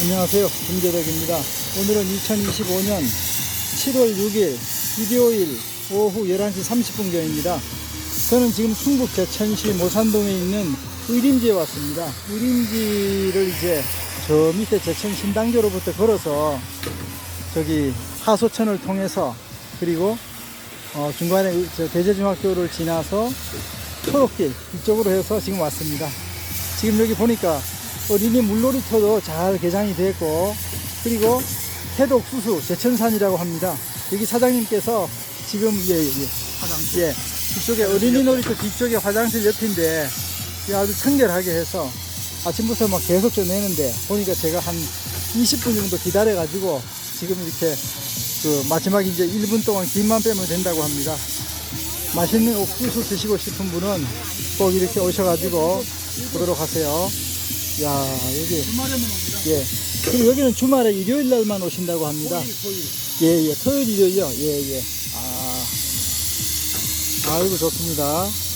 안녕하세요. 김재덕입니다. 오늘은 2025년 7월 6일 일요일 오후 11시 30분경입니다. 저는 지금 충북 제천시 모산동에 있는 의림지에 왔습니다. 의림지를 이제 저 밑에 제천 신당교로부터 걸어서 저기 하소천을 통해서 그리고 어, 중간에 대제중학교를 지나서 초록길 이쪽으로 해서 지금 왔습니다. 지금 여기 보니까 어린이 물놀이터도 잘 개장이 됐고 그리고 해독 수수 제천산이라고 합니다. 여기 사장님께서 지금 예, 예, 화장실 예, 이쪽에 어린이 놀이터 뒤쪽에 화장실 옆인데 이 아주 청결하게 해서 아침부터 막 계속 전내는데 보니까 제가 한 20분 정도 기다려 가지고 지금 이렇게 그 마지막 이제 1분 동안 김만 빼면 된다고 합니다. 맛있는 옥수수 드시고 싶은 분은 꼭 이렇게 오셔가지고 보도록 하세요. 야 여기. 예. 그리고 여기는 주말에 일요일 날만 오신다고 합니다. 예예. 토요일 일요일요. 예 예. 아. 아이고 좋습니다.